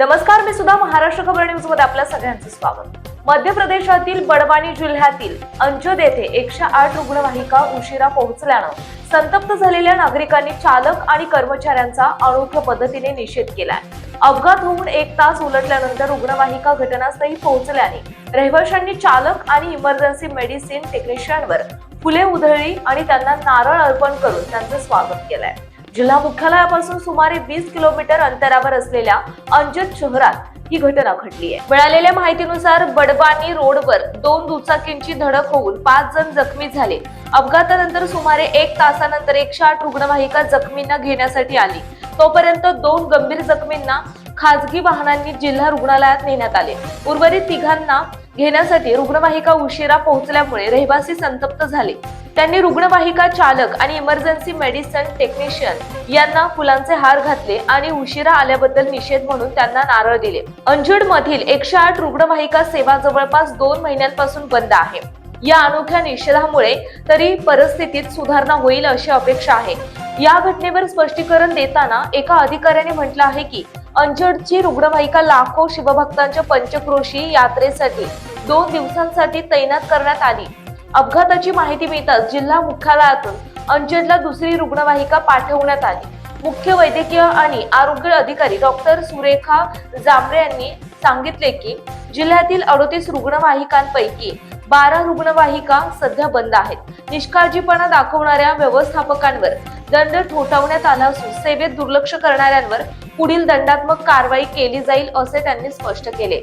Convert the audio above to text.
नमस्कार मी सुद्धा महाराष्ट्र खबर न्यूजमध्ये आपल्या सगळ्यांचं स्वागत. मध्य प्रदेशातील बडवानी जिल्ह्यातील अंजद येथे एकशे आठ रुग्णवाहिका उशिरा पोहोचल्यानं संतप्त झालेल्या नागरिकांनी चालक आणि कर्मचाऱ्यांचा अनोख्या पद्धतीने निषेध केलाय. अपघात होऊन एक तास उलटल्यानंतर रुग्णवाहिका घटनास्थळी पोहोचल्याने रहिवाशांनी चालक आणि इमर्जन्सी मेडिसिन टेक्निशियनवर फुले उधळली आणि त्यांना नारळ अर्पण करून त्यांचं स्वागत केलंय. जिल्हा मुख्यालयापासून सुमारे वीस किलोमीटर अंतरावर असलेल्या अंजद शहरात ही घटना घडली आहे. मिळालेल्या माहितीनुसार बडबानी रोडवर दोन दुचाकींची धडक होऊन पाच जण जखमी झाले. अपघातानंतर सुमारे एक तासानंतर एकशे आठ रुग्णवाहिका जखमींना घेण्यासाठी आली. तोपर्यंत दोन गंभीर जखमींना खाजगी वाहनांनी जिल्हा रुग्णालयात नेण्यात आले. उर्वरित तिघांना घेण्यासाठी रुग्णवाहिका उशिरा पोहोचल्यामुळे रहिवासी संतप्त झाले. त्यांनी रुग्णवाहिका चालक आणि इमर्जन्सी मेडिसिन टेक्निशियन यांना फुलांचे हार घातले आणि उशिरा आल्याबद्दल निषेध म्हणून त्यांना नारळ दिले. अंजड मधील एकशे आठ रुग्णवाहिका सेवा जवळपास दोन महिन्यांपासून बंद आहे. या अनोख्या निषेधामुळे तरी परिस्थितीत सुधारणा होईल अशी अपेक्षा आहे. या घटनेवर स्पष्टीकरण देताना एका अधिकाऱ्याने म्हटलं आहे की अंजडची रुग्णवाहिका लाखो शिवभक्तांच्या पंचक्रोशी यात्रेसाठी दोन दिवसांसाठी तैनात करण्यात आली. अपघाताची माहिती मिळताच जिल्हा मुख्यालयातून अंजडला दुसरी रुग्णवाहिका पाठवण्यात आली. मुख्य वैद्यकीय आणि आरोग्य अधिकारी डॉक्टर सुरेखा जांभरे यांनी सांगितले की जिल्ह्यातील अडोतीस रुग्णवाहिकांपैकी बारा रुग्णवाहिका सध्या बंद आहेत. निष्काळजीपणा दाखवणाऱ्या व्यवस्थापकांवर दंड ठोठावण्यात आला असून सेवेत दुर्लक्ष करणाऱ्यांवर पुढील दंडात्मक कारवाई केली जाईल असे त्यांनी स्पष्ट केले.